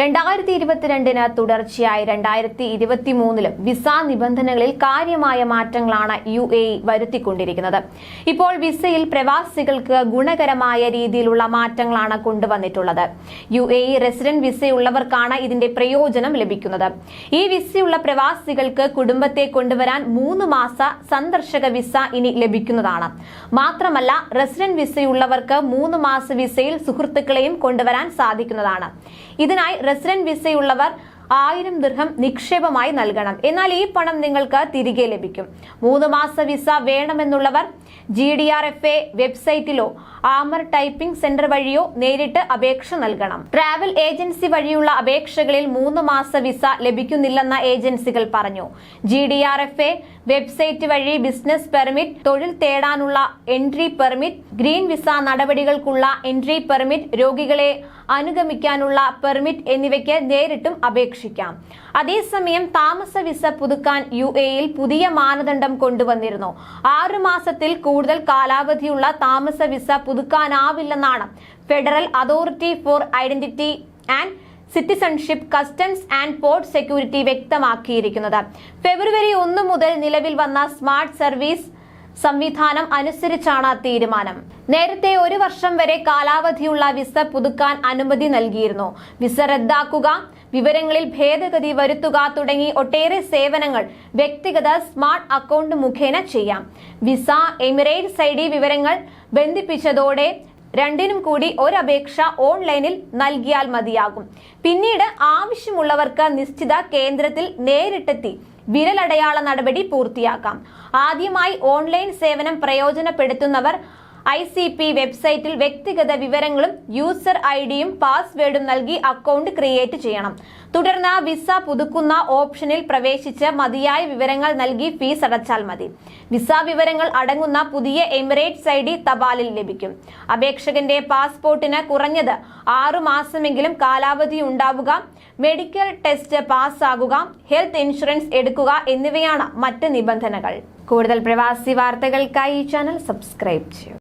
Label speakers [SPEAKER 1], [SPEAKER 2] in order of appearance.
[SPEAKER 1] രണ്ടായിരത്തി ഇരുപത്തിരണ്ടിന് തുടർച്ചയായി രണ്ടായിരത്തി ഇരുപത്തി മൂന്നിലും വിസ നിബന്ധനകളിൽ കാര്യമായ മാറ്റങ്ങളാണ് യു എ ഇ വരുത്തിക്കൊണ്ടിരിക്കുന്നത്. ഇപ്പോൾ വിസയിൽ പ്രവാസികൾക്ക് ഗുണകരമായ രീതിയിലുള്ള മാറ്റങ്ങളാണ് കൊണ്ടുവന്നിട്ടുള്ളത്. യു എ ഇ റെസിഡന്റ് വിസയുള്ളവർക്കാണ് ഇതിന്റെ പ്രയോജനം ലഭിക്കുന്നത്. ഈ വിസയുള്ള പ്രവാസികൾക്ക് കുടുംബത്തെ കൊണ്ടുവരാൻ മൂന്ന് മാസ സന്ദർശക വിസ ഇനി ലഭിക്കുന്നതാണ്. മാത്രമല്ല റെസിഡന്റ് വിസയുള്ളവർക്ക് മൂന്ന് മാസ വിസയിൽ സുഹൃത്തുക്കളെയും കൊണ്ടുവരാൻ സാധിക്കുന്നതാണ്. ഇതിനായി റെസിഡന്റ് വിസയുള്ളവർ ആയിരം ദൃഹം നിക്ഷേപമായി നൽകണം. എന്നാൽ ഈ പണം നിങ്ങൾക്ക് തിരികെ ലഭിക്കും. മൂന്ന് മാസ visa വേണമെന്നുള്ളവർ G D R F A വെബ്സൈറ്റിലോ Amer typing centre വഴിയോ നേരിട്ട് അപേക്ഷ നൽകണം. ട്രാവൽ ഏജൻസി വഴിയുള്ള അപേക്ഷകളിൽ മൂന്ന് മാസ വിസ ലഭിക്കുന്നില്ലെന്ന ഏജൻസികൾ പറഞ്ഞു. G D R F A website വഴി ബിസിനസ് പെർമിറ്റ് തൊഴിൽ തേടാനുള്ള എൻട്രി പെർമിറ്റ് ഗ്രീൻ വിസ നടപടികൾക്കുള്ള എൻട്രി പെർമിറ്റ് രോഗികളെ അനുഗമിക്കാനുള്ള പെർമിറ്റ് എന്നിവയ്ക്ക് നേരിട്ടും അപേക്ഷിക്കാം. അതേസമയം താമസ വിസ പുതുക്കാൻ യു എയിൽ പുതിയ മാനദണ്ഡം കൊണ്ടുവന്നിരുന്നു. ആറു മാസത്തിൽ കൂടുതൽ കാലാവധിയുള്ള താമസ visa പുതുക്കാനാവില്ലെന്നാണ് federal authority for identity and citizenship customs and port security വ്യക്തമാക്കിയിരിക്കുന്നത്. ഫെബ്രുവരി ഒന്ന് മുതൽ നിലവിൽ വന്ന സ്മാർട്ട് സർവീസ് സംവിധാനം അനുസരിച്ചാണ് തീരുമാനം. നേരത്തെ ഒരു വർഷം വരെ കാലാവധിയുള്ള വിസ പുതുക്കാൻ അനുമതി നൽകിയിരുന്നു. വിസ റദ്ദാക്കുക വിവരങ്ങളിൽ ഭേദഗതി വരുത്തുക തുടങ്ങി ഒട്ടേറെ സേവനങ്ങൾ വ്യക്തിഗത സ്മാർട്ട് അക്കൗണ്ട് മുഖേന ചെയ്യാം. വിസ എമിറേറ്റ്സ് ഐ വിവരങ്ങൾ ബന്ധിപ്പിച്ചതോടെ രണ്ടിനും കൂടി ഒരു അപേക്ഷ ഓൺലൈനിൽ നൽകിയാൽ മതിയാകും. പിന്നീട് ആവശ്യമുള്ളവർക്ക് നിശ്ചിത കേന്ദ്രത്തിൽ നേരിട്ടെത്തി വിരലടയാള നടപടി പൂർത്തിയാക്കാം. ആദ്യമായി ഓൺലൈൻ സേവനം പ്രയോജനപ്പെടുത്തുന്നവർ ഐ സി പി വെബ്സൈറ്റിൽ വ്യക്തിഗത വിവരങ്ങളും യൂസർ ഐ ഡിയും പാസ്വേഡും നൽകി അക്കൗണ്ട് ക്രിയേറ്റ് ചെയ്യണം. തുടർന്ന് വിസ പുതുക്കുന്ന ഓപ്ഷനിൽ പ്രവേശിച്ച് മതിയായ വിവരങ്ങൾ നൽകി ഫീസ് അടച്ചാൽ മതി. വിസ വിവരങ്ങൾ അടങ്ങുന്ന പുതിയ എമിറേറ്റ്സ് ഐ ഡി തപാലിൽ ലഭിക്കും. അപേക്ഷകന്റെ പാസ്പോർട്ടിന് കുറഞ്ഞത് ആറു മാസമെങ്കിലും കാലാവധി ഉണ്ടാവുക മെഡിക്കൽ ടെസ്റ്റ് പാസ്സാകുക ഹെൽത്ത് ഇൻഷുറൻസ് എടുക്കുക എന്നിവയാണ് മറ്റ് നിബന്ധനകൾ. കൂടുതൽ പ്രവാസി വാർത്തകൾക്കായി ഈ ചാനൽ സബ്സ്ക്രൈബ് ചെയ്യൂ.